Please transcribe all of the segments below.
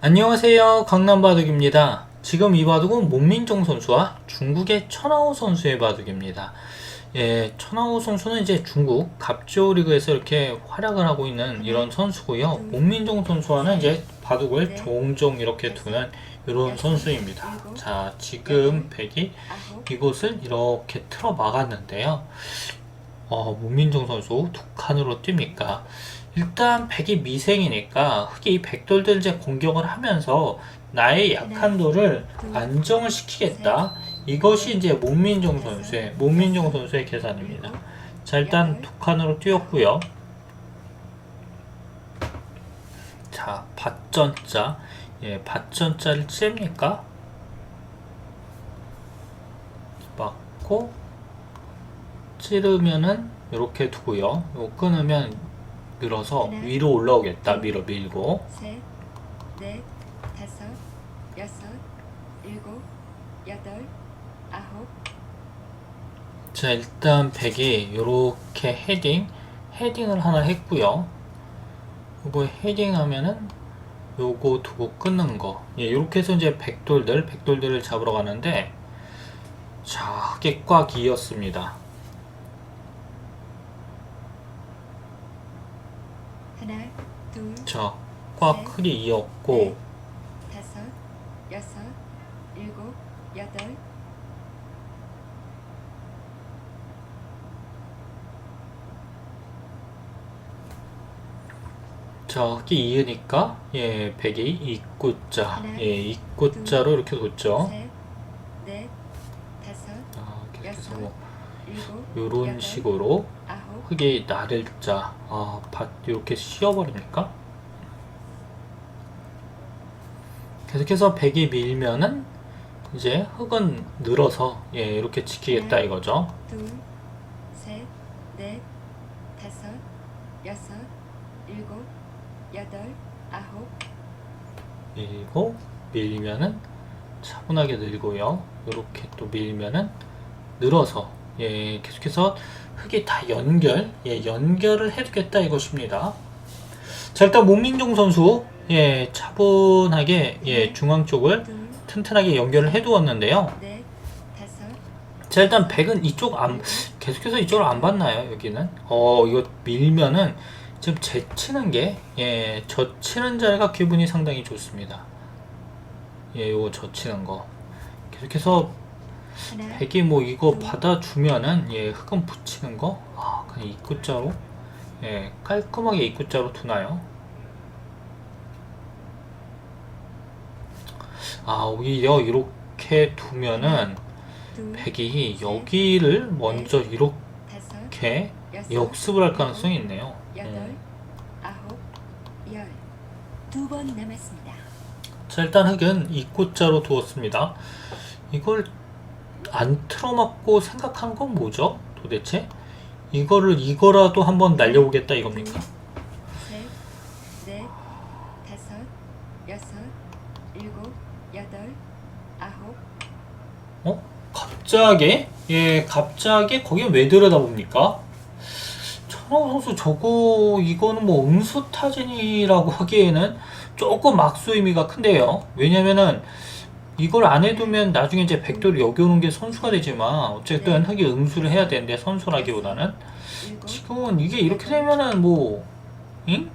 안녕하세요. 강남바둑입니다. 지금 이 바둑은 문민종 선수와 중국의 천하오 선수의 바둑입니다. 예, 천하오 선수는 이제 중국 갑조 리그에서 이렇게 활약을 하고 있는 이런 선수고요. 문민종 선수와는 이제 바둑을 종종 이렇게 두는 이런 선수입니다. 자, 지금 백이 이곳을 이렇게 틀어 막았는데요. 어, 문민종 선수 두 칸으로 뜁니까? 일단 백이 미생이니까 흑이 백돌들 이제 공격을 하면서 나의 약한도를 안정을 시키겠다. 이것이 이제 문민종 선수의 문민종 선수의 계산입니다. 자 일단 두 칸으로 뛰었고요. 자 밭전자 예 밭전자를 찝니까? 맞고 찌르면은 이렇게 두고요. 요 끊으면 늘어서 하나, 위로 올라오겠다. 밀어 밀고. 셋, 넷, 다섯, 여섯, 일곱, 여덟, 아홉, 자 일단 백이 요렇게 헤딩 헤딩을 하나 했고요. 요거 헤딩하면은 요거 두고 끊는 거. 예, 요렇게 해서 이제 백돌들 백돌들을 잡으러 가는데 자꽉 이었습니다 하나, 둘, 자꽉 흑이 이었고. 넷, 다섯, 여섯, 일곱, 여덟, 자 흑이 이으니까 예 백이 입구자. 하나, 예 입구자로 이렇게 뒀죠. 셋, 넷, 다섯, 아 계속해서 뭐 일곱, 요런 여덟, 식으로 아홉, 흙이 나를 자, 아, 밭 이렇게 씌워버립니까? 계속해서 백이 밀면은 이제 흙은 늘어서 예 이렇게 지키겠다 네. 이거죠. 둘, 셋, 넷, 다섯, 여섯, 일곱, 여덟, 아홉, 밀고 밀면은 차분하게 늘고요. 이렇게 또 밀면은 늘어서 예 계속해서 흙이 다 연결 예 연결을 해두겠다 이것입니다. 자 일단 문민종 선수 예 차분하게 예 중앙 쪽을 둘, 튼튼하게 연결을 해두었는데요. 넷, 다섯, 자 일단 백은 이쪽 안 계속해서 이쪽을 안 봤나요 여기는? 어 이거 밀면은 지금 제치는 게 예 젖히는 자리가 기분이 상당히 좋습니다. 예 요거 젖히는 거 계속해서 하나, 백이 뭐 이거 받아주면은 예 흑은 붙이는 거 아 그냥 입구자로 예 깔끔하게 입구자로 두나요? 아 오히려 이렇게 두면은 둘, 백이 여기를 먼저 이렇게 역습을 할 가능성이 있네요. 여덟, 음. 아홉, 열. 두번 남았습니다. 자 일단 흑은 입구자로 두었습니다. 이걸 안 틀어맞고 생각한 건 뭐죠? 도대체? 이거를 이거라도 한번 날려보겠다 이겁니까? 셋, 넷, 다섯, 여섯, 일곱, 여덟, 아홉, 어? 갑자기? 예, 갑자기 거기 왜 들여다봅니까? 천하우 선수 저거 이거는 뭐 음수 타진이라고 하기에는 조금 막수 의미가 큰데요. 왜냐면은 이걸 안 해두면 나중에 이제 백돌이 여기 오는 게 선수가 되지만 어쨌든 흑이 응수를 해야 되는데 선수라기보다는 일곱, 지금은 이게 이렇게 되면은 뭐 응?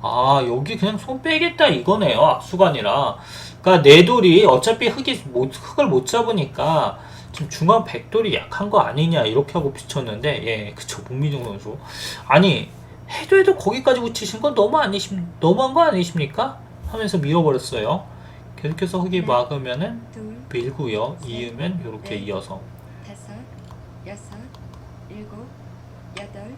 아 여기 그냥 손 빼겠다 이거네요 악수가 아니라 그러니까 내 돌이 어차피 흑이 못, 흑을 못 잡으니까 지금 중앙 백돌이 약한 거 아니냐 이렇게 하고 비쳤는데 예 그쵸 문민정 선수. 아니 해도 해도 거기까지 붙이신 건 너무 아니십 너무한 거 아니십니까? 하면서 밀어버렸어요. 계속해서 흑이 네. 막으면은 둘, 밀고요. 이으면 이렇게 네. 이어서. 다섯, 여섯, 일곱, 여덟,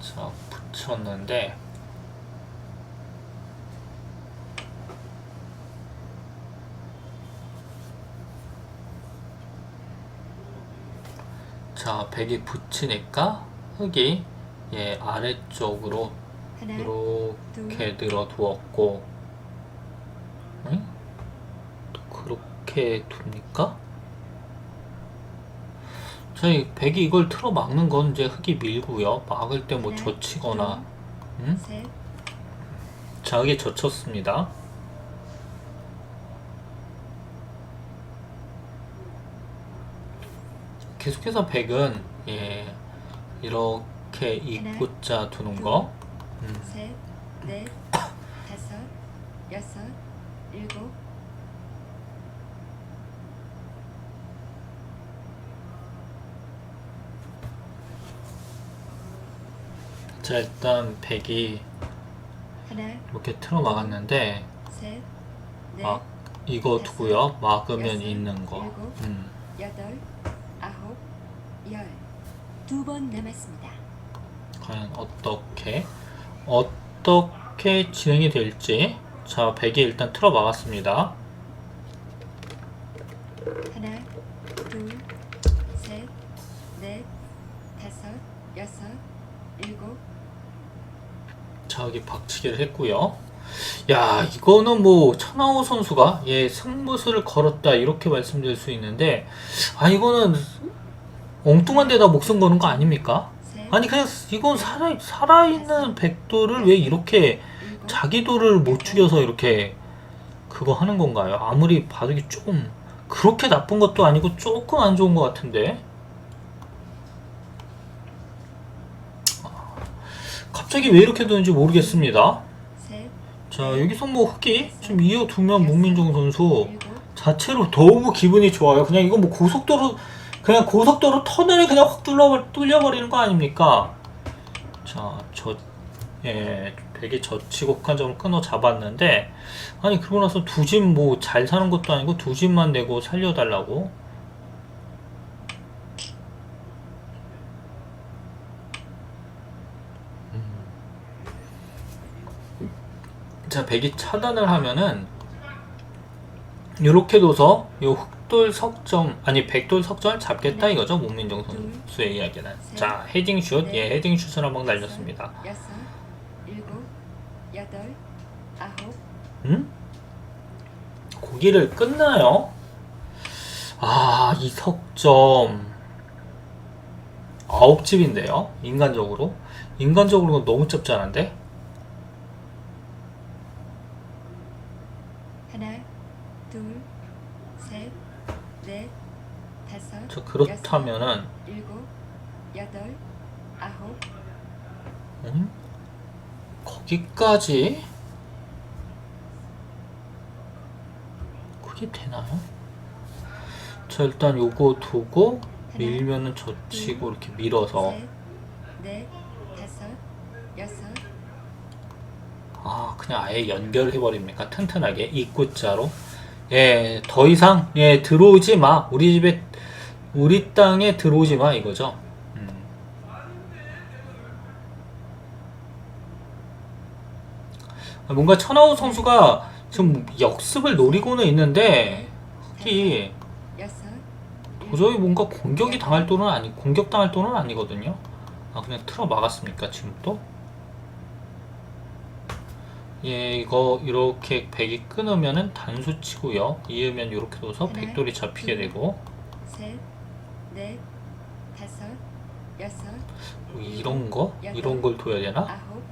자 붙였는데 자 백이 붙이니까 흙이 예 아래쪽으로 하나, 이렇게 늘어 두었고 응? 또 그렇게 둡니까? 저희 백이 이걸 틀어 막는 건 이제 흙이 밀고요. 막을 때뭐 하나, 젖히거나 음? 셋, 자, 여기 젖혔습니다. 계속해서 100은 예, 이렇게 입고자 두는 거. 음. 셋, 넷, 다섯, 여섯, 일곱, 자, 일단 100이 하나, 이렇게 틀어 막았는데 셋, 넷, 막 이거 두고요. 막으면 있는 거. 일곱. 음. 여덟, 열. 두번 남았습니다. 과연 어떻게 어떻게 진행이 될지 자 100이 일단 틀어 막았습니다 하나, 둘, 셋, 넷, 다섯, 여섯, 일곱, 자 여기 박치기를 했고요 야 이거는 뭐 천하호 선수가 예 승부수를 걸었다 이렇게 말씀드릴 수 있는데 아 이거는 엉뚱한 데다 목숨 거는 거 아닙니까? 셋, 아니 그냥 이건 살아 살아있는 백도를 왜 이렇게 자기도를 못 죽여서 이렇게 그거 하는 건가요? 아무리 봐도 이게 좀 그렇게 나쁜 것도 아니고 조금 안 좋은 것 같은데 아, 갑자기 왜 이렇게 되는지 모르겠습니다. 셋, 자 여기서 뭐 흑이 지금 이어 두면 문민정 선수 자체로 너무 기분이 좋아요. 그냥 이거 뭐 고속도로 그냥 고속도로 터널에 그냥 확 뚫려 뚫려버리는 거 아닙니까? 자, 저 예, 되게 젖히고 한 점을 끊어 잡았는데 아니 그러고 나서 두 집 뭐 잘 사는 것도 아니고 두 집만 내고 살려달라고 음. 자, 백이 차단을 하면은 요렇게 둬서 요 흑돌 석점 아니 백돌 석점을 잡겠다 네. 이거죠 문민정 선수의 이야기는 셋, 자 헤딩슛 넷, 예 헤딩슛을 한번 날렸습니다 여섯, 일곱, 여덟, 아홉, 음? 고기를 끝나요? 아, 이 석점. 아홉 집인데요? 인간적으로? 인간적으로는 너무 짭짤한데? 하나, 둘, 셋, 넷, 저 그렇다면은, 일곱, 여덟, 아홉, 음? 거기까지? 그게 되나요? 자, 일단 요거 두고, 밀면은 젖히고 이렇게 밀어서. 셋, 넷, 다섯, 여섯, 아, 그냥 아예 연결해 버립니까? 튼튼하게. 입구자로. 예, 더 이상, 예, 들어오지 마. 우리 집에, 우리 땅에 들어오지 마. 이거죠. 음. 아, 뭔가 천하우 선수가 지금 역습을 노리고는 있는데, 여섯, 도저히 뭔가 공격이 당할 또는 아니, 공격 당할 또는 아니거든요. 아, 그냥 틀어 막았습니까? 지금 또? 예, 이거 이렇게 백이 끊으면은 단수 치고요. 이으면 이렇게 둬서 하나, 백돌이 잡히게 둘. 되고 셋, 넷, 다섯, 여섯, 뭐 이런 거 이런 걸 둬야 되나? 아홉,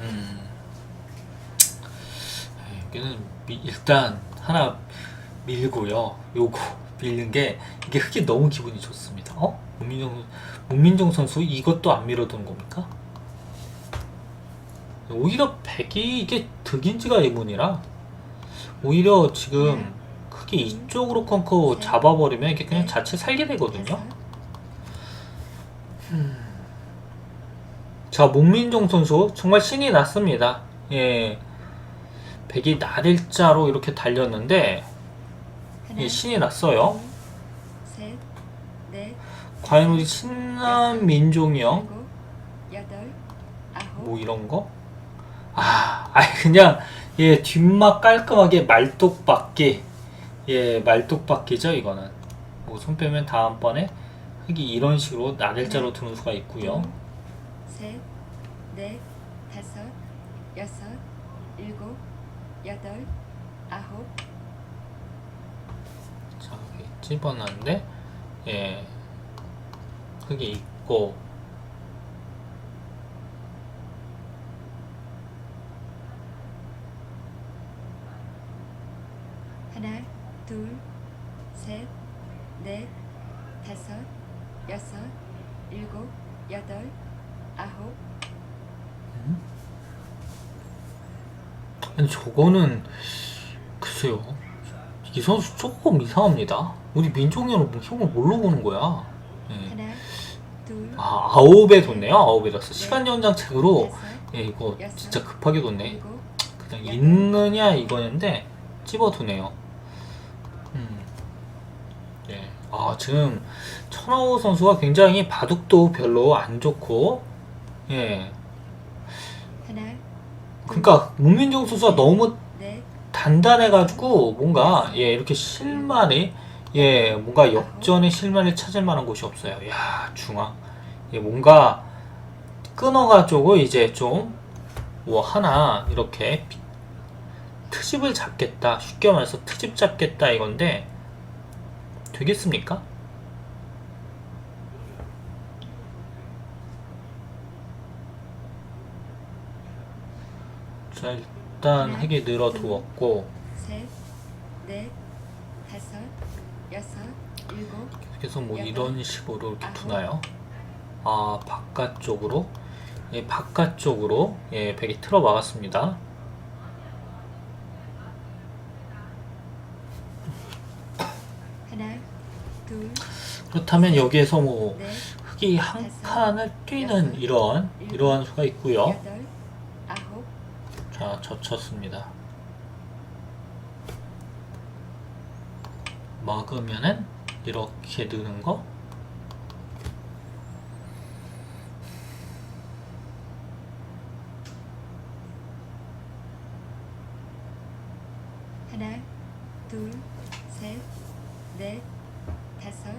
음. 여기는 미- 일단 하나 밀고요. 요거 밀는 게 이게 흑이 너무 기분이 좋습니다. 어? 문민정 문민정 선수 이것도 안 밀어둔 겁니까? 오히려 백이 이게 득인지가 의문이라 오히려 지금 크게 이쪽으로 컨커 잡아버리면 이게 그냥 자체 살게 되거든요. 다섯, 자, 문민종 선수 정말 신이 났습니다. 예. 백이 나릴자로 이렇게 달렸는데 예, 신이 났어요. 셋, 넷, 과연 우리 신남 민종이요? 아홉, 뭐 이런 거? 아, 아니 그냥 예 뒷막 깔끔하게 말뚝 박기 예 말뚝박기죠 이거는. 뭐 손 빼면 다음번에 흙이 이런 식으로 나릴자로 드는 수가 있고요. 셋, 넷, 다섯, 여섯, 일곱, 여덟, 아홉, 자, 여기 집어넣는데, 예, 흙이 있고, 다섯, 여섯, 일곱, 여덟, 아홉, 아니 저거는 글쎄요. 이 선수 조금 이상합니다. 우리 민종이는 뭐 형을 뭘로 보는 거야? 둘, 아 아홉에 뒀네요. 아홉에 뒀어. 시간 연장책으로. 예 이거 진짜 급하게 뒀네. 그냥 있느냐 이거였는데 찝어두네요. 음. 예. 아 지금 천하호 선수가 굉장히 바둑도 별로 안 좋고 예 그러니까 문민정 선수가 너무 넷, 단단해가지고 뭔가 예 이렇게 실마리 예 뭔가 역전의 실마리를 찾을 만한 곳이 없어요. 야 중앙 예 뭔가 끊어가지고 이제 좀 뭐 하나 이렇게 비- 트집을 잡겠다 쉽게 말해서 트집 잡겠다 이건데 되겠습니까? 자 일단 핵이 늘어두었고 셋, 넷, 다섯, 여섯, 일곱, 그래서 뭐 이런 식으로 이렇게 두나요? 아 바깥쪽으로 예 바깥쪽으로 예 백이 틀어 막았습니다. 하나, 둘, 그렇다면 여기에서 뭐 넷, 흑이 한 칸을 뛰는 이런 이러한 수가 있고요. 여덟, 아홉, 자 젖혔습니다. 막으면은 이렇게 느는 거. 하나, 둘, 셋, 넷, 다섯,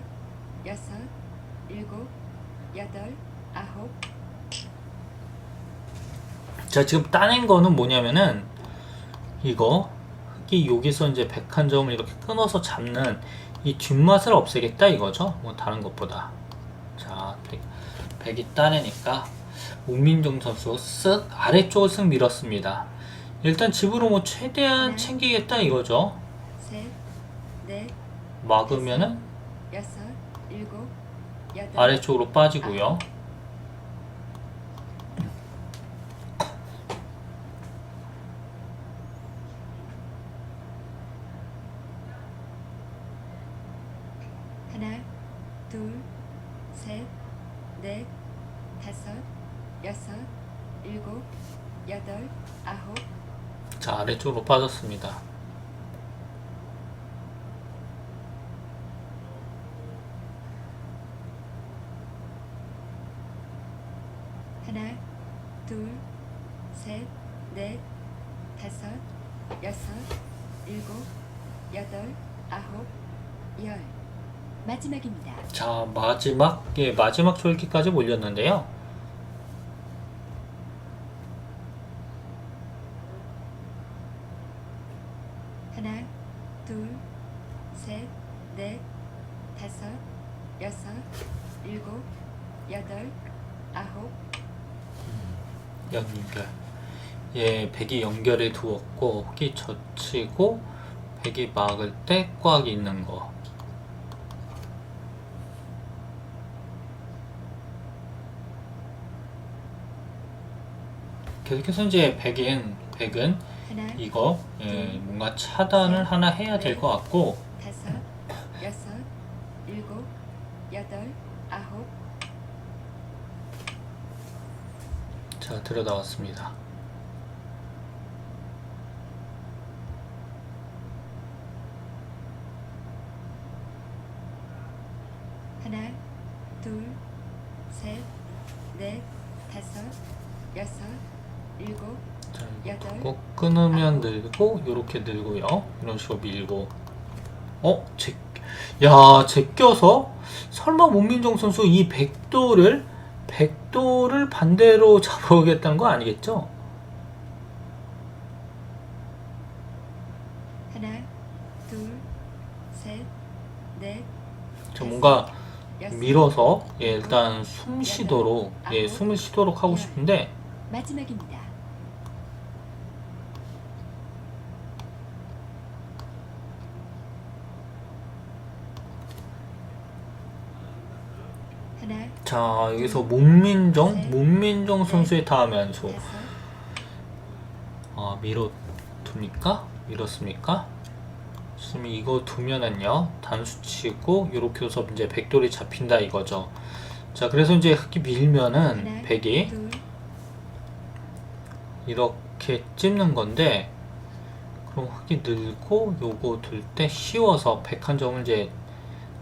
여섯, 일곱, 여덟, 아홉, 자 지금 따낸 거는 뭐냐면은 이거 흑이 여기서 이제 백한 점을 이렇게 끊어서 잡는 이 뒷맛을 없애겠다 이거죠? 뭐 다른 것보다. 자 백, 백이 따내니까 문민정 선수 쓱 아래쪽을 쓱 밀었습니다. 일단 집으로 뭐 최대한 네. 챙기겠다 이거죠? 막으면은 여섯, 일곱, 여덟, 아래쪽으로 빠지고요 하나, 둘, 셋, 넷, 다섯, 여섯, 일곱, 여덟, 아홉, 자 아래쪽으로 빠졌습니다 하나, 둘, 셋, 넷, 다섯, 여섯, 일곱, 여덟, 아홉, 열. 마지막입니다. 자 마지막 예 마지막 졸기까지 몰렸는데요 하나, 둘, 셋, 넷, 다섯, 여섯, 일곱, 여덟, 아홉, 연결. 예, 백이 연결해 두었고, 흑이 젖히고, 백이 막을 때 꽉 있는 거. 계속해서 이제 백은, 백은 하나, 이거, 예, 뭔가 차단을 하나 해야 될 것 같고, 다섯, 여섯, 일곱, 여덟, 아홉, 자, 들여다왔습니다. 하나, 둘, 셋, 넷, 다섯, 여섯, 일곱, 자, 이거 여덟, 두고 끊으면 늘고, 요렇게 늘고요. 이런 식으로 밀고. 어? 제, 야, 제껴서? 설마 문민정 선수 이 백도를, 백도를 반대로 잡아오겠다는 거 아니겠죠? 하나, 둘, 셋, 넷, 저 뭔가 밀어서, 예, 일단 숨 쉬도록, 예, 숨을 쉬도록 하고 싶은데, 마지막입니다. 하나, 자 여기서 문민정 셋, 문민정 선수의 다섯, 아 밀어 둡니까? 밀었습니까? 지금 이거 두면은요 단수 치고 이렇게 해서 이제 백돌이 잡힌다 이거죠. 자 그래서 이제 흑이 밀면은 하나, 백이 둘, 이렇게 찝는 건데 그럼 흑이 늘고 요거 둘 때 씌워서 백 한 점을 이제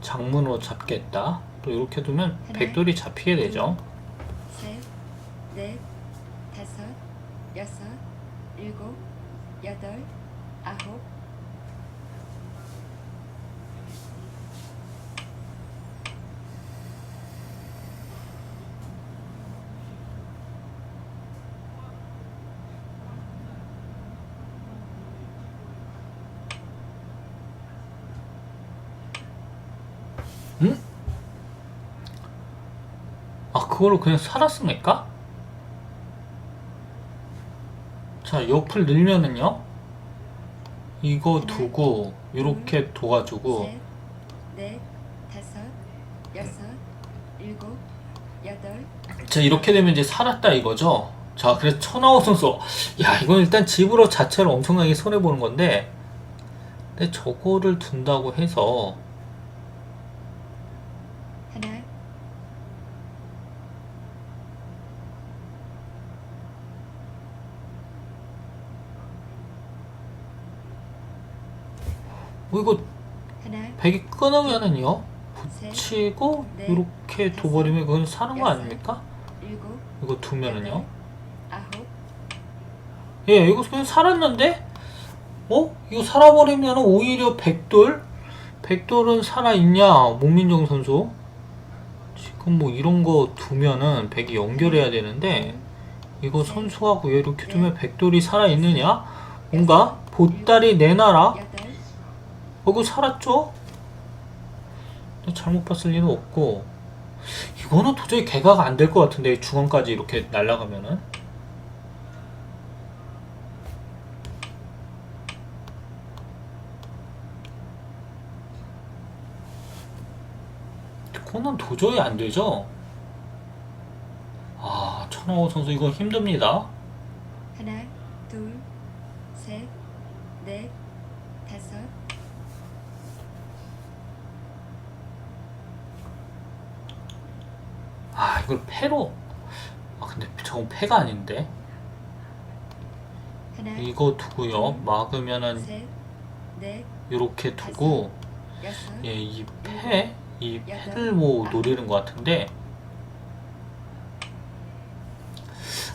장문으로 잡겠다. 또 이렇게 두면 하나, 백돌이 잡히게 되죠. 셋, 넷, 다섯, 여섯, 일곱, 여덟, 아홉, 아 그걸로 그냥 살았습니까? 자 옆을 늘면은요? 이거 두고 이렇게 둬가지고 셋, 넷, 다섯, 여섯, 일곱, 여덟, 자 이렇게 되면 이제 살았다 이거죠? 자 그래서 천하호 선수. 야 이건 일단 집으로 자체로 엄청나게 손해보는 건데 근데 저거를 둔다고 해서 하나, 뭐 이거 하나, 백이 끊으면은요 셋, 치고 넷, 이렇게 둬버리면 그건 사는 거 아닙니까? 이거 두면은요 예, 이거 그냥 살았는데? 어? 이거 살아버리면 오히려 백돌? 백돌은 살아있냐, 목민정 선수? 지금 뭐 이런 거 두면은 백이 연결해야 되는데, 이거 선수하고 이렇게 두면 백돌이 살아있느냐? 뭔가 보따리 내놔라? 어, 이거 살았죠? 잘못 봤을 리는 없고, 이거는 도저히 개가가 안 될 것 같은데, 중앙까지 이렇게 날아가면은. 그거는 도저히 안 되죠? 아, 천하호 선수 이거 힘듭니다. 하나, 둘, 셋, 넷, 다섯, 아, 이걸 패로. 아, 근데 저건 패가 아닌데. 하나, 이거 두고요. 막으면은 셋, 넷, 이렇게 두고 여섯, 예, 이 패, 이 패를 뭐 노리는 것 같은데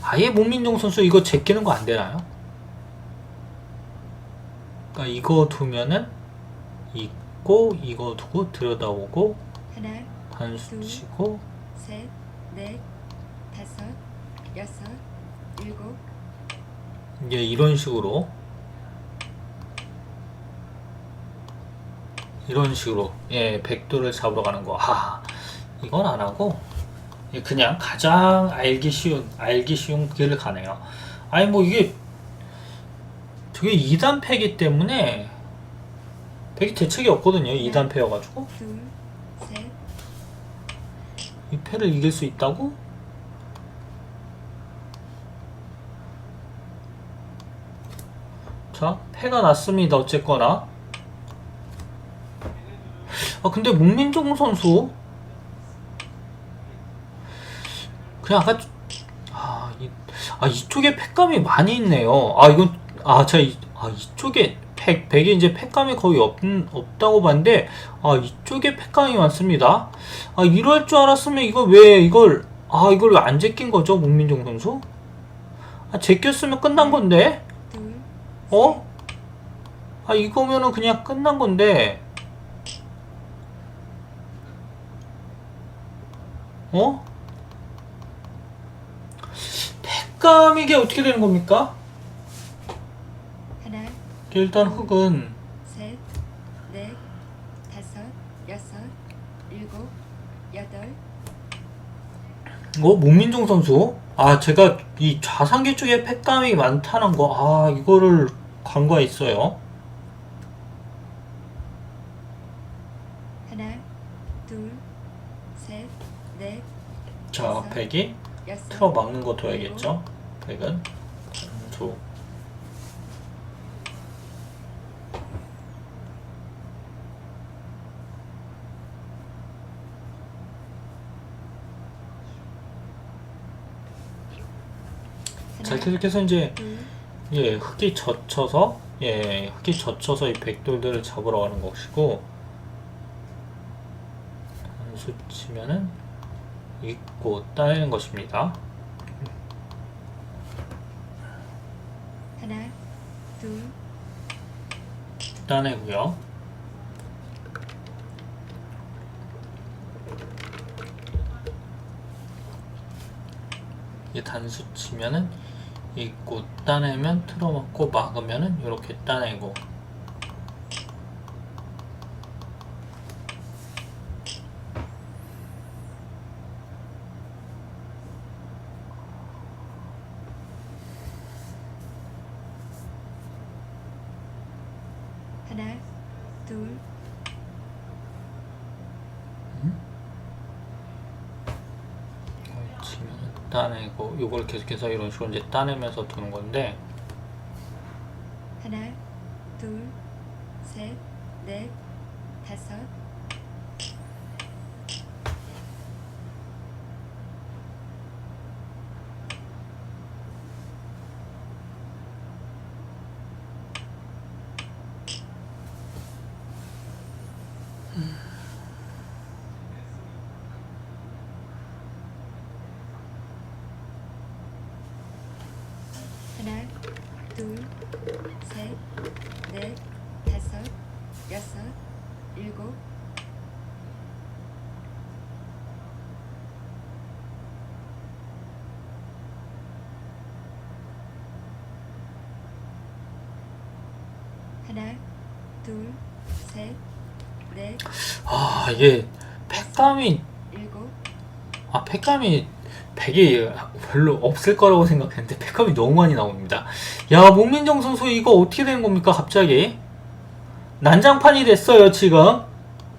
아예 문민정 선수 이거 제끼는 거 안 되나요? 그러니까 이거 두면은 있고 이거 두고 들여다보고 하나, 단수 치고 셋, 넷, 다섯, 여섯, 일곱, 이제 이런 식으로 이런 식으로 예 백도를 잡으러 가는 거. 하 이건 안 하고 예, 그냥 가장 알기 쉬운 알기 쉬운 길을 가네요. 아니 뭐 이게 저게 2단 패기 때문에 백이 대책이 없거든요. 2단 패여가지고 둘, 셋, 이 패를 이길 수 있다고? 자, 패가 났습니다. 어쨌거나. 아, 근데 문민종 선수 그냥 아까 아, 이, 아 이쪽에 패감이 많이 있네요. 아 이건 아, 자, 이, 아 이쪽에 팩 백에 이제 패감이 거의 없, 없다고 봤는데 아 이쪽에 패감이 많습니다. 아 이럴 줄 알았으면 이거 왜 이걸 아 이걸 왜 안 제낀 거죠 문민종 선수? 아 제꼈으면 끝난 건데 둘, 어? 아 이거면은 그냥 끝난 건데 어? 패감 이게 어떻게 되는 겁니까? 하나, 일단 흑은 셋, 넷, 다섯, 여섯, 일곱, 여덟, 어 문민종 선수? 아 제가 이 좌상기 쪽에 패감이 많다는 거 아 이거를 간과했어요? 하나, 둘, 셋, 넷, 자, 백이 틀어 막는 거 둬야겠죠? 백은? 단 자, 계속해서 이제 둘, 예, 흙이 젖혀서 예, 흙이 젖혀서 이 백돌들을 잡으러 가는 것이고 단수 치면은 있고 따내는 것입니다. 하나, 둘, 따내고요. 이 단수 치면은 있고 따내면 틀어막고 막으면은 이렇게 따내고 하나, 둘, 치면 이걸 계속해서 이런 식으로 이제 따내면서 두는 건데. 하나, 둘, 셋, 넷, 다섯, 하나, 둘, 셋, 넷, 다섯, 여섯, 일곱, 하나, 둘, 셋, 넷, 아 이게 팩감이 아 팩감이 100이 별로 없을 거라고 생각했는데 팩감이 너무 많이 나옵니다. 야 목민정 선수 이거 어떻게 된 겁니까 갑자기? 난장판이 됐어요 지금.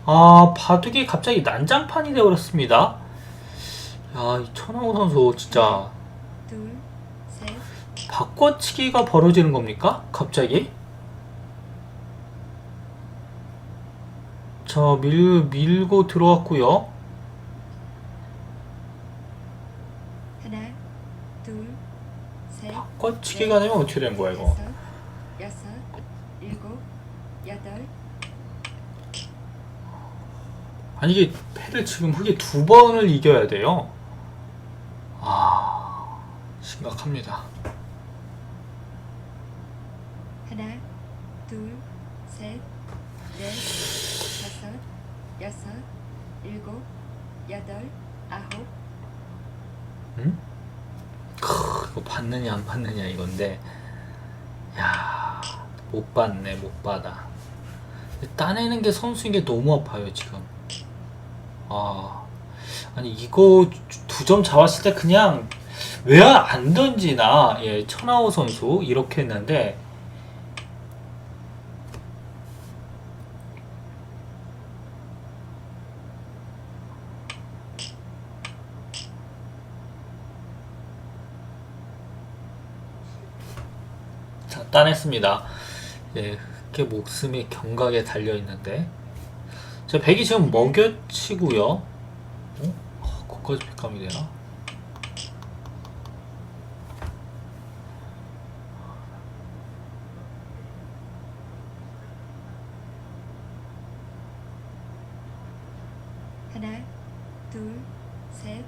아 바둑이 갑자기 난장판이 되어버렸습니다. 야이 천하우 선수 진짜 둘, 셋, 바꿔치기가 벌어지는 겁니까? 갑자기? 자 밀, 밀고 들어왔고요. 하나, 둘, 셋, 바꿔치기가 되면 어떻게 되는 거야 이거? 다섯, 여섯, 일곱, 여덟, 아니 이게 패를 지금 흑이 두 번을 이겨야 돼요. 아 심각합니다. 하나, 둘, 셋, 넷, 여섯, 일곱, 여덟, 아홉, 응? 크, 이거 받느냐 안 받느냐 이건데 야 못 받네 못 받아. 따내는 게 선수인 게 너무 아파요 지금. 아 아니 이거 두 점 잡았을 때 그냥 왜 안 던지나 예 천하호 선수 이렇게 했는데 자, 따냈습니다. 예, 그 목숨이 경각에 달려 있는데. 자, 백이 지금 먹여치고요. 어? 아, 거기까지 백감이 되나? 하나, 둘, 셋,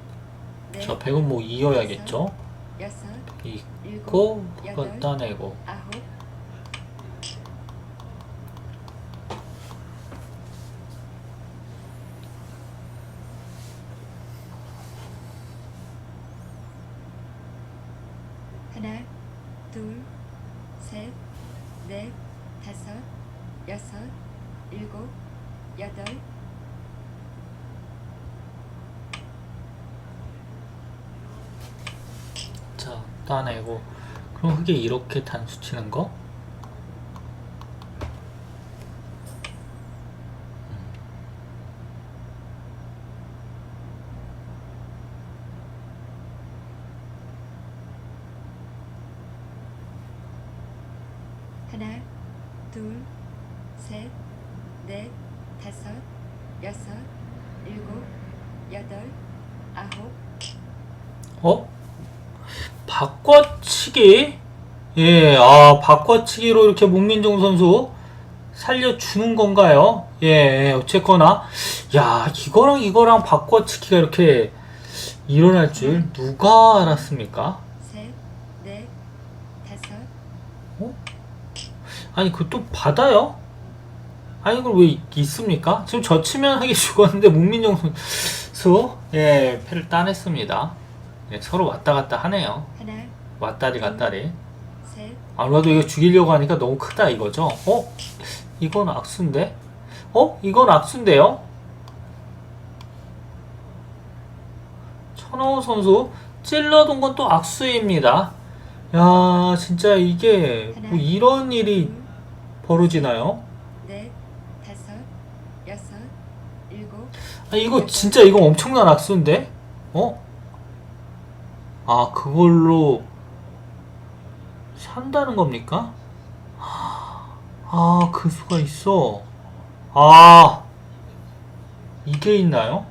넷, 자, 백은 뭐 이어야겠죠? 여섯, 있고, 여덟, 따내고. 아홉, 크게 이렇게 단수 치는 거 하나, 둘, 셋, 넷, 다섯, 여섯, 일곱, 여덟, 아홉. 어? 바꿔치기? 예, 아, 바꿔치기로 이렇게 문민종 선수 살려주는 건가요? 예, 어쨌거나. 야, 이거랑 이거랑 바꿔치기가 이렇게 일어날 줄 누가 알았습니까? 셋, 넷, 다섯, 아니, 그또 받아요? 아니, 이걸 왜 있습니까? 지금 젖히면 하기 죽었는데 문민종 선수, 예, 패를 따냈습니다. 예, 서로 왔다 갔다 하네요. 하나, 왔다리 갔다리. 셋, 아무래도 이거 죽이려고 하니까 너무 크다 이거죠. 어? 이건 악수인데? 어? 이건 악수인데요? 천하우 선수 찔러둔 건 또 악수입니다. 야, 진짜 이게 뭐 이런 일이 둘, 벌어지나요? 넷, 다섯, 여섯, 일곱, 아, 이거 진짜 이거 엄청난 악수인데? 어? 아, 그걸로 산다는 겁니까? 아, 그 수가 있어. 아, 이게 있나요?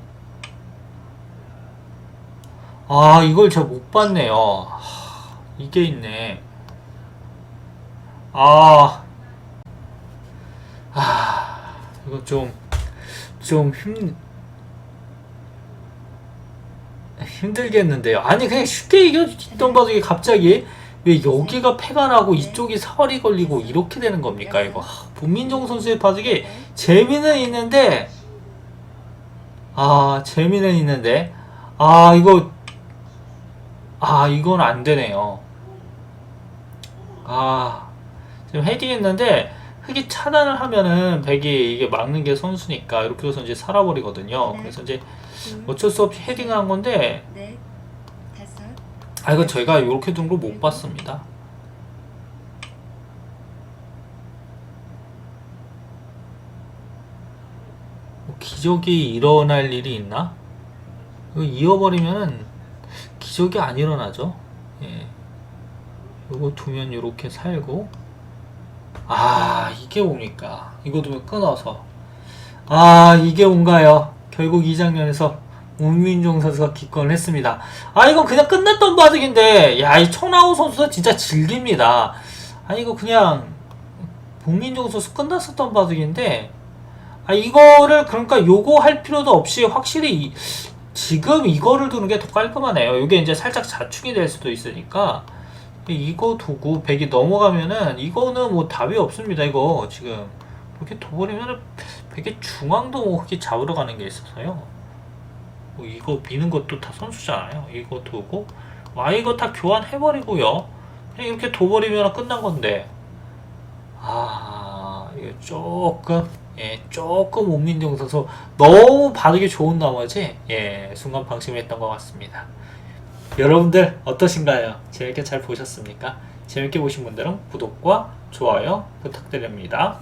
아, 이걸 제가 못 봤네요. 하, 이게 있네. 아, 아, 이거 좀, 좀 힘, 힘들겠는데요. 아니 그냥 쉽게 이겼던 바둑이 갑자기 왜 여기가 패가 나고 이쪽이 사활이 걸리고 이렇게 되는 겁니까 이거? 하, 문민정 선수의 바둑이 재미는 있는데 아 재미는 있는데 아 이거 아 이건 안 되네요. 아 지금 헤딩했는데 흙이 차단을 하면은 백이 이게 막는 게 선수니까 이렇게 해서 이제 살아버리거든요. 그래서 이제 둘, 어쩔 수 없이 헤딩한 건데 넷, 다섯, 아 이거 저희가 이렇게 둔 걸 못 봤습니다. 뭐 기적이 일어날 일이 있나? 이거 이어버리면은 기적이 안 일어나죠. 예. 요거 두면 이렇게 살고 아 이게 뭡니까? 이거 두면 끊어서 아 이게 뭔가요? 결국 이 장면에서 문민종 선수가 기권을 했습니다. 아 이건 그냥 끝났던 바둑인데 야 이 청라우 선수가 진짜 즐깁니다. 아 이거 그냥 문민종 선수 끝났었던 바둑인데 아 이거를 그러니까 요거 할 필요도 없이 확실히 이- 지금 이거를 두는 게 더 깔끔하네요. 이게 이제 살짝 자충이 될 수도 있으니까 이거 두고 100이 넘어가면은 이거는 뭐 답이 없습니다. 이거 지금 이렇게 둬버리면은 100의 중앙도 뭐 그렇게 잡으러 가는 게 있어서요. 뭐 이거 미는 것도 다 선수잖아요. 이거 두고 와 이거 다 교환해버리고요. 그냥 이렇게 둬버리면 끝난 건데 아 이거 조금 예 조금 온민정 선수 너무 바르기 좋은 나머지 예 순간 방심했던 것 같습니다. 여러분들 어떠신가요? 재밌게 잘 보셨습니까? 재밌게 보신 분들은 구독과 좋아요 부탁드립니다.